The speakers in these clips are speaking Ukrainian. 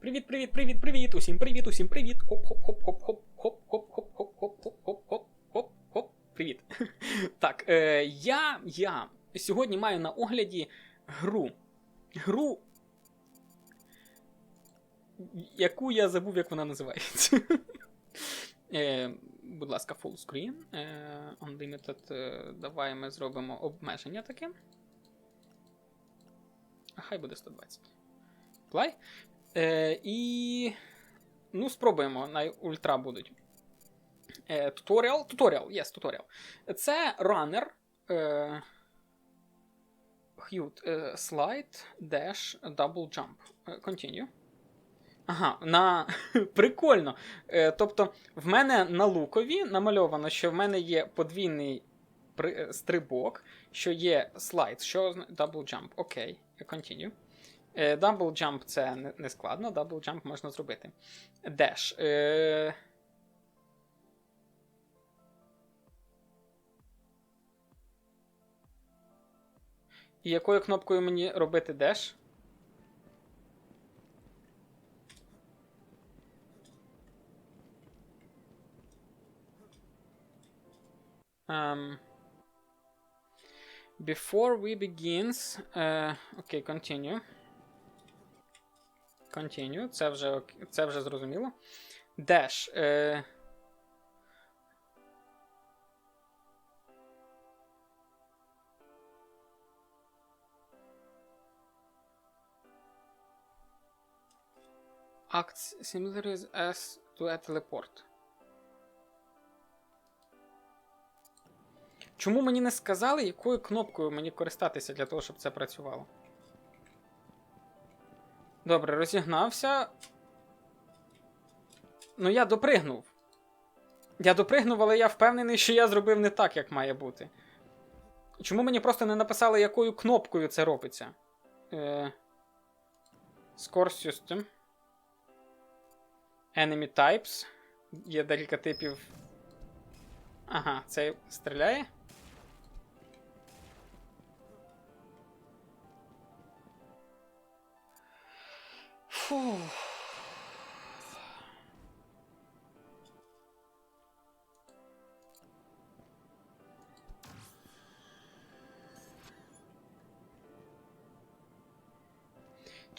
Привіт, привіт, привіт, привіт. Усім привіт, усім привіт. Хоп, хоп, хоп, хоп, хоп, хоп, хоп, хоп, хоп, хоп, хоп, хоп, хоп, хоп, хоп. Привіт. Так, е, я, я сьогодні маю на огляді гру. Гру. Яку я забув, як вона називається. Е, будь ласка, full screen. Е, unlimited. Е, давай ми зробимо обмеження таке. А хай буде 120. Play. Е, і. Ну, спробуємо. На ультра будуть. Е, туторіал. Туторіал, yes, туторіал. Це раннер. Е, Hute, е, slide, dash, double jump. Е, Continue. Ага, на прикольно. Е, тобто, в мене на лукові намальовано, що в мене є подвійний стрибок, що є слайд, що double jump. Окей, continue. Е, Double jump це не, складно, double jump можна зробити. Е... І якою кнопкою мені робити dash? Um, before we begins, uh, okay, continue. Continue, це вже, це вже зрозуміло. Dash. Е... Acts similar as to a teleport. Чому мені не сказали, якою кнопкою мені користатися для того, щоб це працювало? Добре, розігнався. Ну, я допригнув. Я допригнув, але я впевнений, що я зробив не так, як має бути. Чому мені просто не написали, якою кнопкою це робиться? Е... Score System. Enemy Types. Є декілька типів. Ага, це стріляє.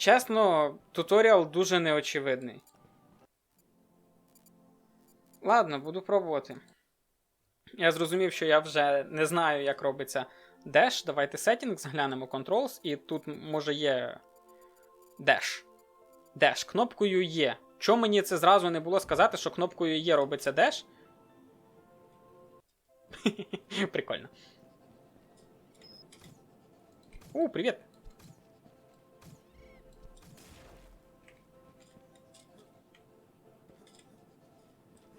Чесно, туторіал дуже неочевидний. Ладно, буду пробувати. Я зрозумів, що я вже не знаю, як робиться Dash. Давайте Settings, глянемо Controls, і тут може є Dash. Dash. Кнопкою є. Чому мені це зразу не було сказати, що кнопкою є робиться Dash? Прикольно. У, привіт!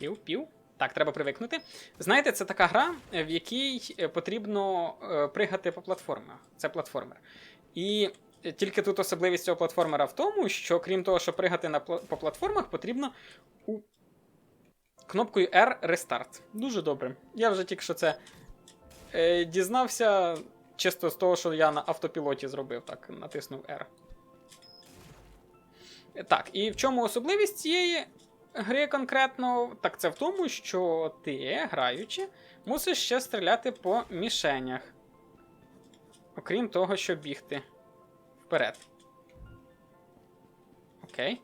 Пів, пів. Так, треба привикнути. Знаєте, це така гра, в якій е, потрібно е, пригати по платформах. Це платформер. І е, тільки тут особливість цього платформера в тому, що крім того, що пригати на по платформах, потрібно у кнопкою R Restart. Дуже добре. Я вже тільки що це е, дізнався чисто з того, що я на автопілоті зробив, так, натиснув R. Так, і в чому особливість цієї гри конкретно? Так це в тому, що ти, граючи, мусиш ще стріляти по мішенях. Окрім того, що бігти вперед. Окей.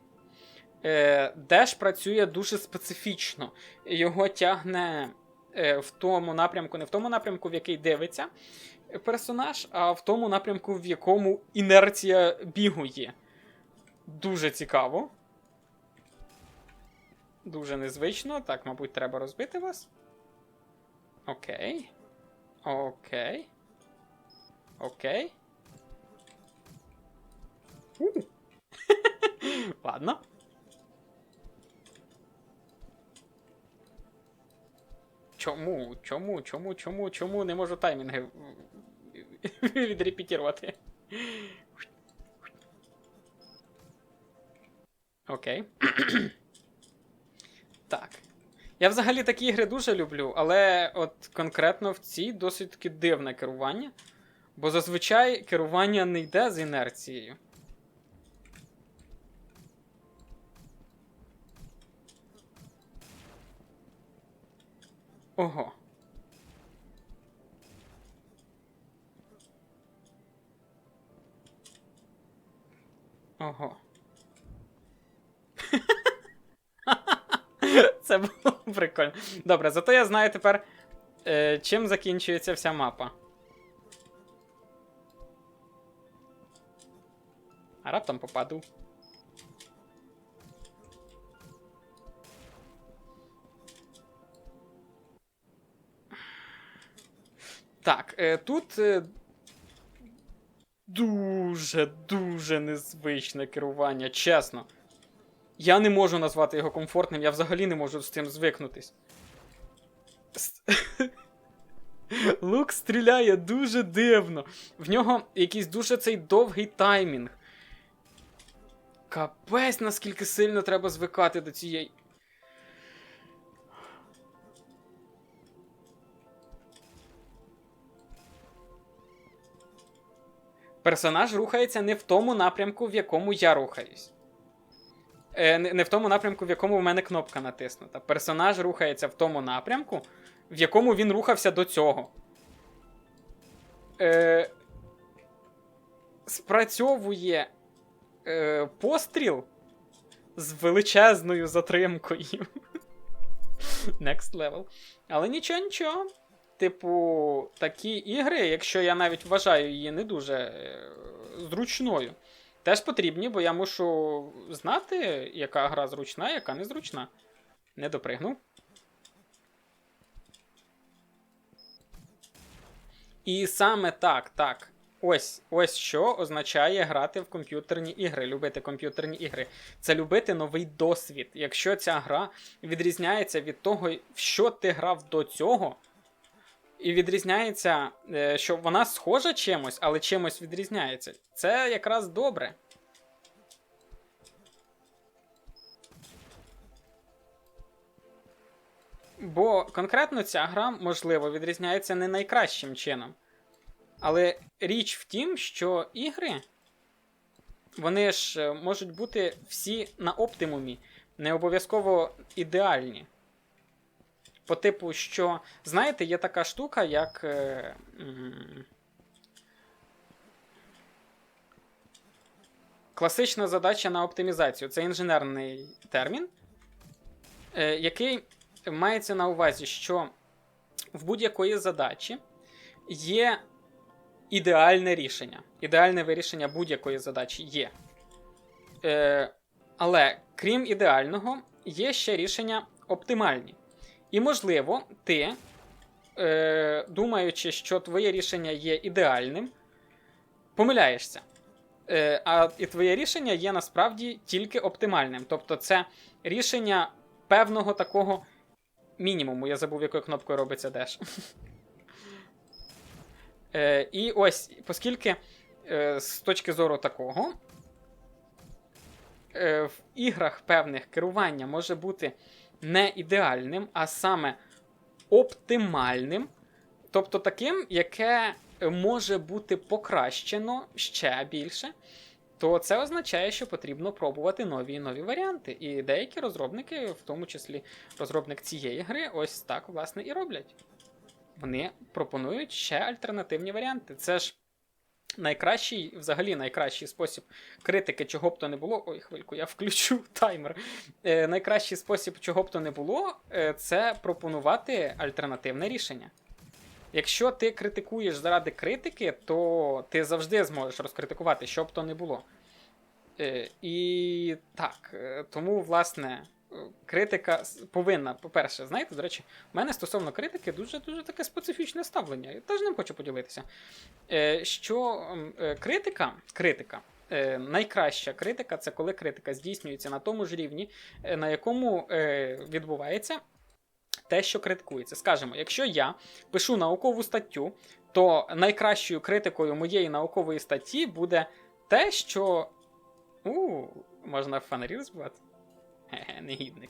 Е, Деш працює дуже специфічно. Його тягне е, в тому напрямку, не в тому напрямку, в який дивиться персонаж, а в тому напрямку, в якому інерція бігу є. Дуже цікаво. Дуже незвично. Так, мабуть, треба розбити вас. Окей. Окей. Окей. Ладно. Чому? Чому? Чому? Чому? Чому не можу таймінги відрепетірувати? Окей. Так. Я взагалі такі ігри дуже люблю, але от конкретно в цій досить таки дивне керування. Бо зазвичай керування не йде з інерцією. Ого. Ого. Це було прикольно. Добре, зато я знаю тепер, е, чим закінчується вся мапа. А раптом попаду. Так, е, тут е, дуже, дуже незвичне керування, чесно. Я не можу назвати його комфортним, я взагалі не можу з цим звикнутись. Лук стріляє дуже дивно. В нього якийсь дуже цей довгий таймінг. Капець, наскільки сильно треба звикати до цієї. Персонаж рухається не в тому напрямку, в якому я рухаюсь. Е, не, в тому напрямку, в якому в мене кнопка натиснута. Персонаж рухається в тому напрямку, в якому він рухався до цього. Е, спрацьовує е, постріл з величезною затримкою. Next level. Але нічого, нічого. Типу, такі ігри, якщо я навіть вважаю її не дуже е, зручною, теж потрібні, бо я мушу знати, яка гра зручна, яка не зручна. Не допригнув. І саме так, так. Ось ось що означає грати в комп'ютерні ігри, любити комп'ютерні ігри. Це любити новий досвід. Якщо ця гра відрізняється від того, в що ти грав до цього, і відрізняється, е, що вона схожа чимось, але чимось відрізняється. Це якраз добре. Бо конкретно ця гра, можливо, відрізняється не найкращим чином. Але річ в тім, що ігри, вони ж е, можуть бути всі на оптимумі, не обов'язково ідеальні. По типу, що, знаєте, є така штука, як. Е, класична задача на оптимізацію. Це інженерний термін, е, який мається на увазі, що в будь-якої задачі є ідеальне рішення. Ідеальне вирішення будь-якої задачі є. Е, але крім ідеального, є ще рішення оптимальні. І, можливо, ти, е, думаючи, що твоє рішення є ідеальним, помиляєшся. Е, а і твоє рішення є насправді тільки оптимальним. Тобто, це рішення певного такого мінімуму. Я забув, якою кнопкою робиться деш. Е, і ось, оскільки е, з точки зору такого, е, в іграх певних керування може бути не ідеальним, а саме оптимальним, тобто таким, яке може бути покращено ще більше, то це означає, що потрібно пробувати нові і нові варіанти. І деякі розробники, в тому числі розробник цієї гри, ось так власне і роблять. Вони пропонують ще альтернативні варіанти. Це ж найкращий, взагалі найкращий спосіб критики, чого б то не було. Ой, хвильку, я включу таймер. Е, найкращий спосіб, чого б то не було, е, це пропонувати альтернативне рішення. Якщо ти критикуєш заради критики, то ти завжди зможеш розкритикувати, що б то не було. Е, і так, е, тому, власне, критика повинна, по-перше, знаєте, до речі, в мене стосовно критики дуже дуже таке специфічне ставлення. Я теж ним хочу поділитися. Е, Що е, критика, критика, е, найкраща критика це коли критика здійснюється на тому ж рівні, на якому відбувається те, що критикується. Скажімо, якщо я пишу наукову статтю, то найкращою критикою моєї наукової статті буде те, що. У, можна фонарі розбивати? Хе-хе, негідник.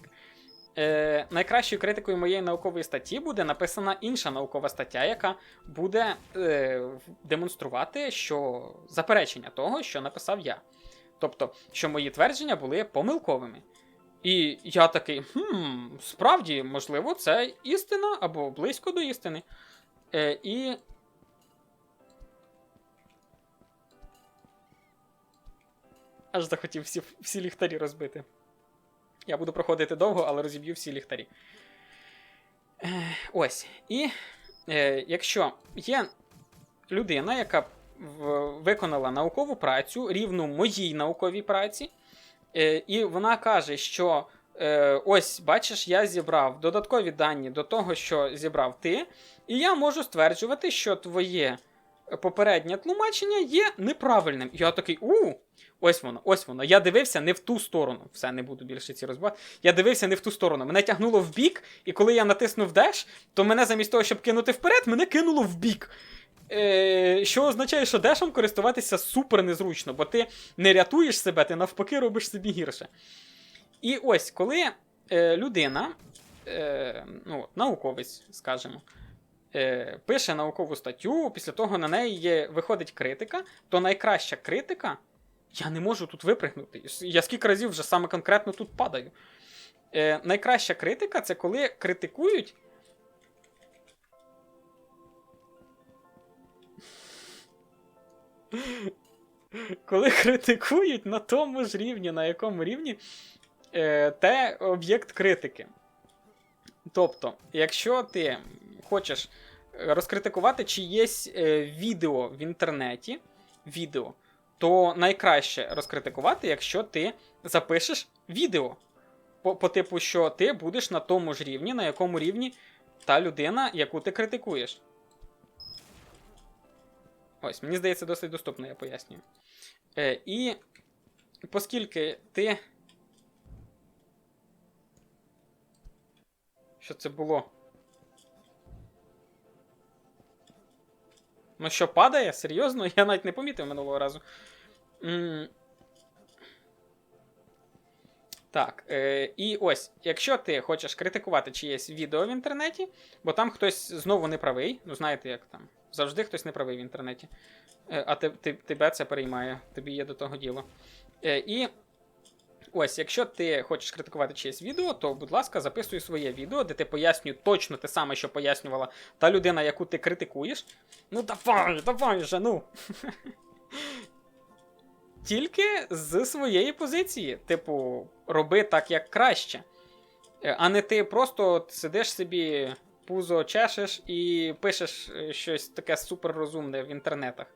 Е, найкращою критикою моєї наукової статті буде написана інша наукова стаття, яка буде е, демонструвати, що заперечення того, що написав я. Тобто, що мої твердження були помилковими. І я такий, хм, справді, можливо, це істина або близько до істини. Е, і. Аж захотів всі, всі ліхтарі розбити. Я буду проходити довго, але розіб'ю всі ліхтарі. Ось. І е, якщо є людина, яка виконала наукову працю, рівну моїй науковій праці, е, і вона каже, що е, ось, бачиш, я зібрав додаткові дані до того, що зібрав ти, і я можу стверджувати, що твоє попереднє тлумачення є неправильним. Я такий, у, ось воно, ось воно. Я дивився не в ту сторону. Все, не буду більше ці розбивати. Я дивився не в ту сторону. Мене тягнуло в бік, і коли я натиснув деш, то мене замість того, щоб кинути вперед, мене кинуло в бік. Е, що означає, що дешом користуватися супер незручно, бо ти не рятуєш себе, ти навпаки робиш собі гірше. І ось, коли е, людина, е, ну, науковець, скажімо, е, пише наукову статтю, після того на неї виходить критика, то найкраща критика. Я не можу тут випригнути. Я скільки разів вже саме конкретно тут падаю. Е, найкраща критика це коли критикують. Коли критикують на тому ж рівні, на якому рівні е, те об'єкт критики. Тобто, якщо ти хочеш розкритикувати чиєсь е, відео в інтернеті, відео, то найкраще розкритикувати, якщо ти запишеш відео. По, по типу, що ти будеш на тому ж рівні, на якому рівні та людина, яку ти критикуєш. Ось, мені здається, досить доступно, я пояснюю. Е, І оскільки ти. Що це було? Ну що, падає? Серйозно? Я навіть не помітив минулого разу. Так, е, і ось, якщо ти хочеш критикувати чиєсь відео в інтернеті, бо там хтось знову не правий, ну знаєте, як там, завжди хтось не правий в інтернеті, е, а ти, ти, тебе це переймає, тобі є до того діло. Е, і ось, якщо ти хочеш критикувати чиєсь відео, то, будь ласка, записуй своє відео, де ти пояснює точно те саме, що пояснювала та людина, яку ти критикуєш. Ну давай, давай же, ну. Тільки з своєї позиції. Типу, роби так, як краще. Е, А не ти просто сидиш собі, пузо чешеш і пишеш е, щось таке суперрозумне в інтернетах.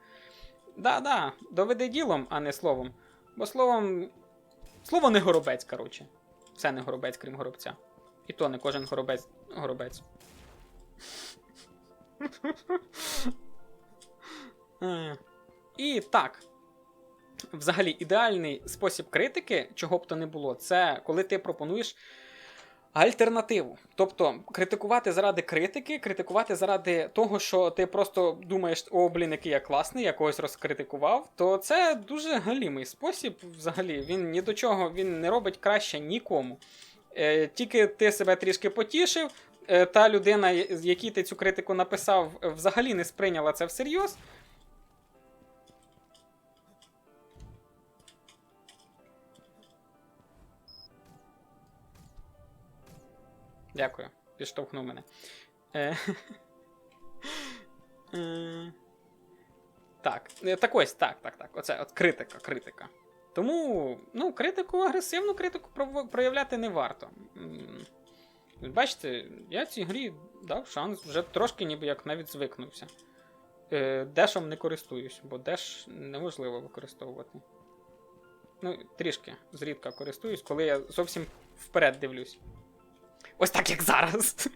Да-да, доведи ділом, а не словом. Бо словом. Слово не горобець, коротше. Все не горобець, крім горобця. І то не кожен горобець. горобець. І так. Взагалі, ідеальний спосіб критики, чого б то не було, це коли ти пропонуєш альтернативу. Тобто критикувати заради критики, критикувати заради того, що ти просто думаєш, о, блін, який я класний, я когось розкритикував, то це дуже галімий спосіб. Взагалі, він ні до чого він не робить краще нікому. Е, Тільки ти себе трішки потішив, е, та людина, якій ти цю критику написав, взагалі не сприйняла це всерйоз. Дякую, підштовхнув мене. Е, е, Так, е, так ось, так, так, так. Оце от критика, критика. Тому, ну, критику, агресивну критику проявляти не варто. Бачите, я цій грі дав шанс, вже трошки ніби як навіть звикнувся. Дешом не користуюсь, бо деш неможливо використовувати. Ну, трішки зрідка користуюсь, коли я зовсім вперед дивлюсь. Ось так, як зараз.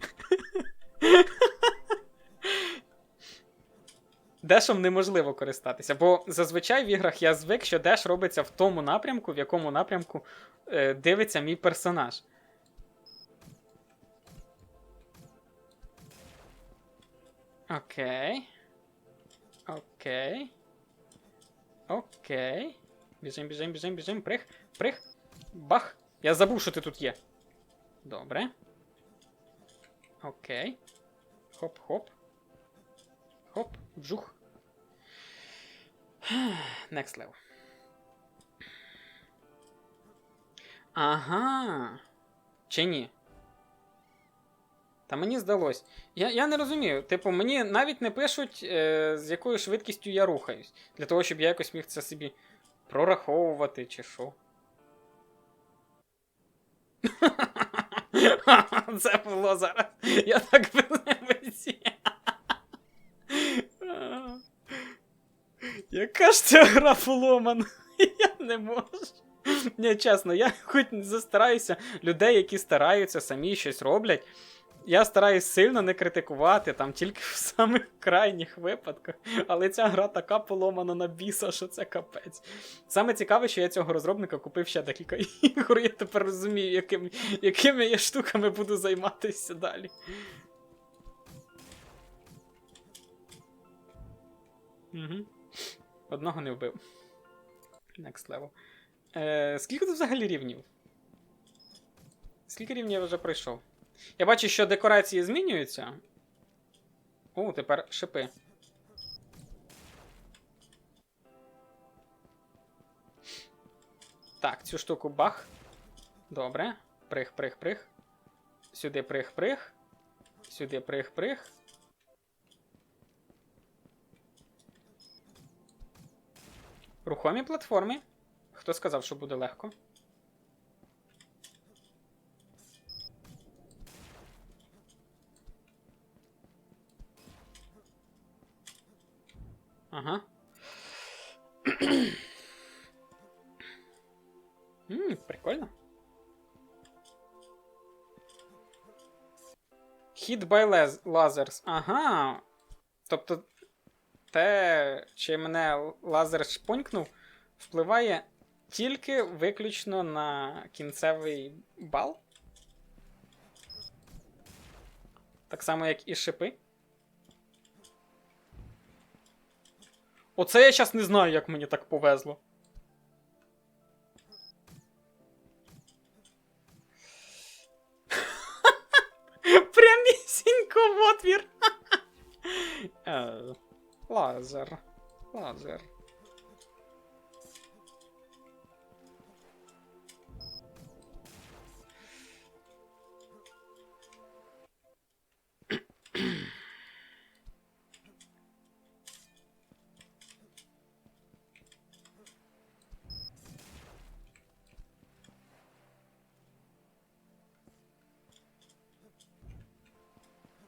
Дешом неможливо користатися, бо зазвичай в іграх я звик, що деш робиться в тому напрямку, в якому напрямку е, дивиться мій персонаж. Окей. Окей. Окей. Біжим, біжим, біжим, біжим. Прих, прих. Бах. Я забув, що ти тут є. Добре. Окей. Хоп-хоп. Хоп, вжух. Next level. Ага. Чи ні? Та мені здалось. Я, я не розумію. Типу, мені навіть не пишуть, е, з якою швидкістю я рухаюсь. Для того, щоб я якось міг це собі прораховувати чи що. Це було зараз. Я так безнебезі. Яка ж ця гра поломана? Я не можу. Ні, чесно, я хоч застараюся людей, які стараються, самі щось роблять. Я стараюсь сильно не критикувати, там тільки в самих крайніх випадках. Але ця гра така поломана на біса, що це капець. Саме цікаве, що я цього розробника купив ще декілька ігор. Я тепер розумію, яким, якими я штуками буду займатися далі. Угу. Одного не вбив. Next level. Е, скільки тут взагалі рівнів? Скільки рівнів я вже пройшов? Я бачу, що декорації змінюються. О, тепер шипи. Так, цю штуку бах. Добре. Прих, прих, прих. Сюди прих, прих. Сюди прих, прих. Рухомі платформи. Хто сказав, що буде легко? Ага. Ммм, прикольно. Hit by lasers. Ага. Тобто те, чи мене лазер шпонькнув, впливає тільки виключно на кінцевий бал. Так само, як і шипи. Оце я зараз не знаю, як мені так повезло. Прямісінько в отвір. Е, Лазер. Лазер.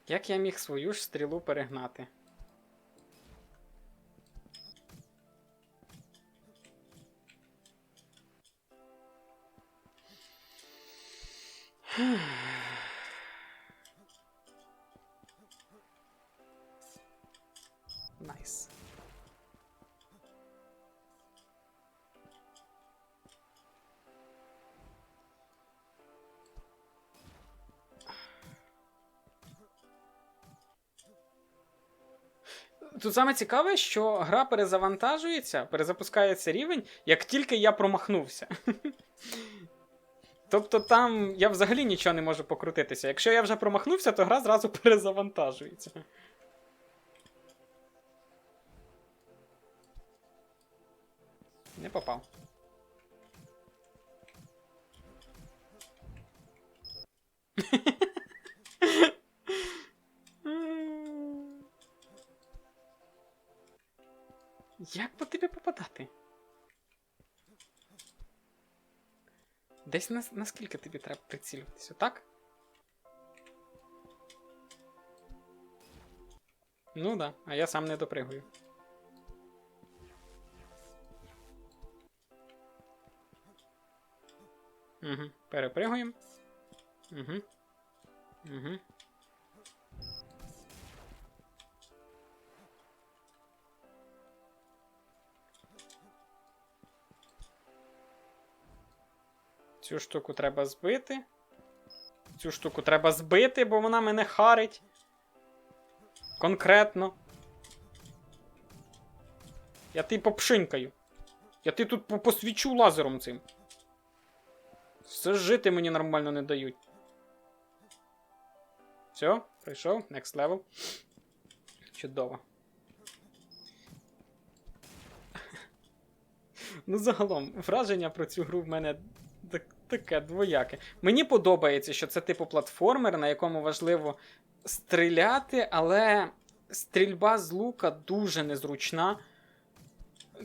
Як я міг свою ж стрілу перегнати? Тут саме цікаве, що гра перезавантажується, перезапускається рівень, як тільки я промахнувся. Тобто там я взагалі нічого не можу покрутитися. Якщо я вже промахнувся, то гра зразу перезавантажується. Не попав. Як по тобі попадати? Десь на, наскільки тобі треба прицілюватися, так? Ну да, а я сам не допригую. Угу, перепригуємо. Угу. Угу. Цю штуку треба збити. Цю штуку треба збити, бо вона мене харить. Конкретно. Я ти попшинкаю. Я ти тут по- посвічу лазером цим. Все жити мені нормально не дають. Все, прийшов. Next level. Чудово. Ну, загалом, враження про цю гру в мене таке двояке. Мені подобається, що це типу платформер, на якому важливо стріляти, але стрільба з лука дуже незручна.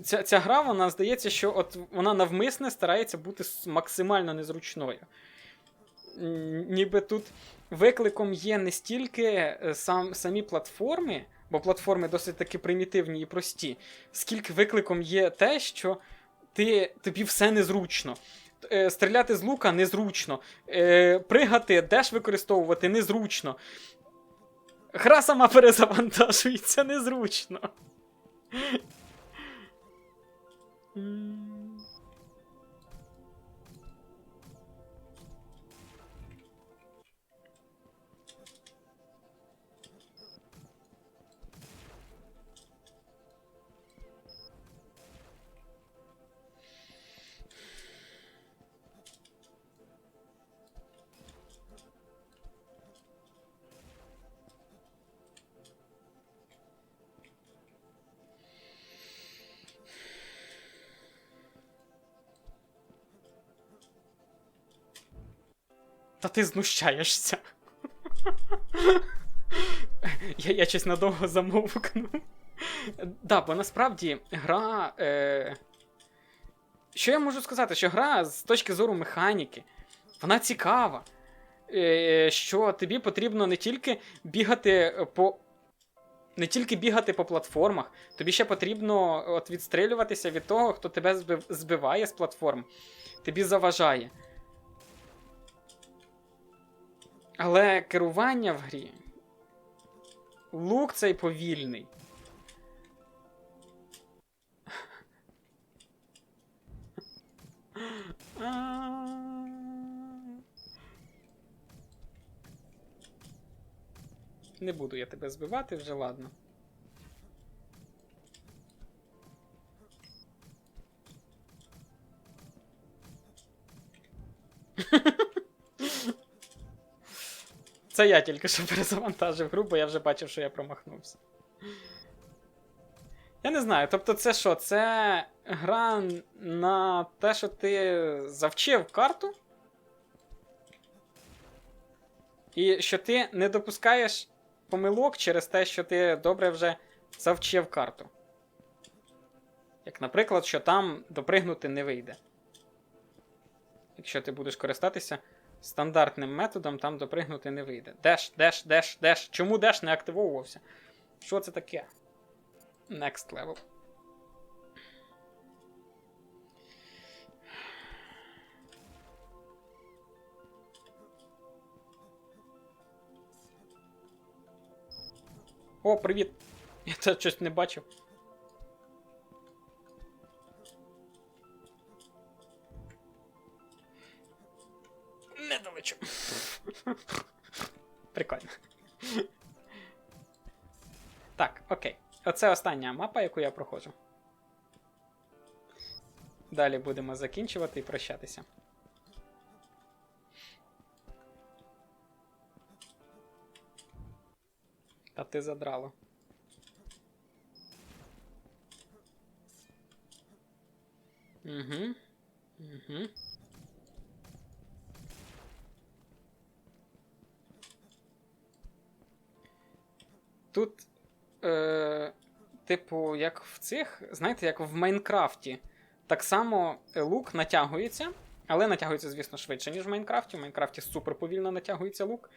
Ця, ця гра, вона здається, що от вона навмисне старається бути максимально незручною. Ніби тут викликом є не стільки е, сам, самі платформи, бо платформи досить таки примітивні і прості, скільки викликом є те, що ти, тобі все незручно. Е, Стріляти з лука незручно. Е, Пригати, деш використовувати незручно. Гра сама перезавантажується незручно. Та ти знущаєшся. я, я щось надовго замовкнув. да, бо насправді гра. Е... Що я можу сказати? Що гра з точки зору механіки, вона цікава. Е, що тобі потрібно не тільки бігати по. Не тільки бігати по платформах, тобі ще потрібно от відстрілюватися від того, хто тебе збиває з платформ, тобі заважає. Але керування в грі. Лук цей повільний. Не буду я тебе збивати вже ладно. Це я тільки що перезавантажив гру, бо я вже бачив, що я промахнувся. Я не знаю, тобто, це що? Це гра на те, що ти завчив карту. І що ти не допускаєш помилок через те, що ти добре вже завчив карту. Як, наприклад, що там допригнути не вийде. Якщо ти будеш користатися стандартним методом, там допригнути не вийде. Деш, деш, деш, деш. Чому деш не активовувався? Що це таке? Next level. О, привіт! Я це щось не бачив. Прикольно. Так, окей. Оце остання мапа, яку я проходжу. Далі будемо закінчувати і прощатися. Та ти задрало. Угу. Угу. Тут, е, типу, як в цих, знаєте, як в Майнкрафті. Так само е, лук натягується, але натягується, звісно, швидше, ніж в Майнкрафті. В Майнкрафті супер повільно натягується лук.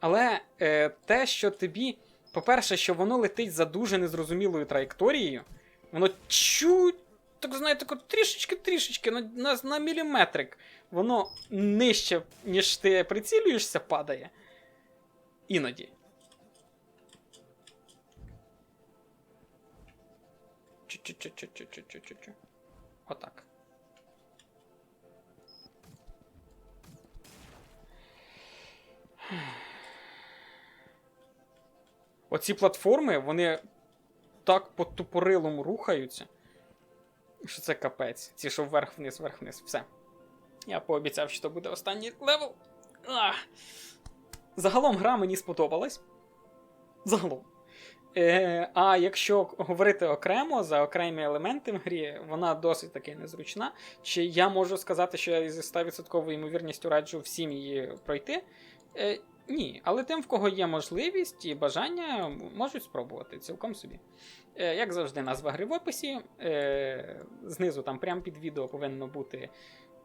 Але е, те, що тобі, по-перше, що воно летить за дуже незрозумілою траєкторією, воно чуть, так знаєте, трішечки-трішечки на, на, на міліметрик, воно нижче, ніж ти прицілюєшся, падає. Іноді. Чу-чу-чу-чу-чу-чу-чу-чу. Отак. Оці платформи, вони так по тупорилому рухаються. Що це капець. Ці, що вверх-вниз, вверх-вниз. Все. Я пообіцяв, що це буде останній левел. Ах. Загалом гра мені сподобалась. Загалом. Е, а якщо говорити окремо за окремі елементи в грі, вона досить таки незручна. Чи я можу сказати, що я зі 100% ймовірністю раджу всім її пройти? Е, ні, але тим, в кого є можливість і бажання, можуть спробувати цілком собі. Е, як завжди, назва гри в описі. Е, знизу там прямо під відео повинно бути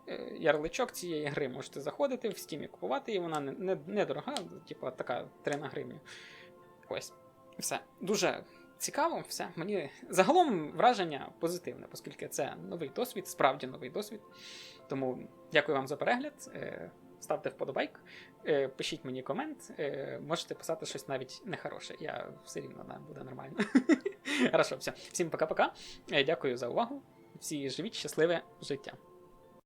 е, ярличок цієї гри. Можете заходити в стімі купувати її, вона не, не, недорога, типу така 3 на гривню. Ось. Все. Дуже цікаво, все. Мені загалом враження позитивне, оскільки це новий досвід, справді новий досвід. Тому дякую вам за перегляд. Е, Ставте вподобайк, е, пишіть мені комент, е, можете писати щось навіть нехороше. Я все рівно да, буде нормально. Хорошо, все. Всім пока-пока. Дякую за увагу. Всі живіть щасливе життя.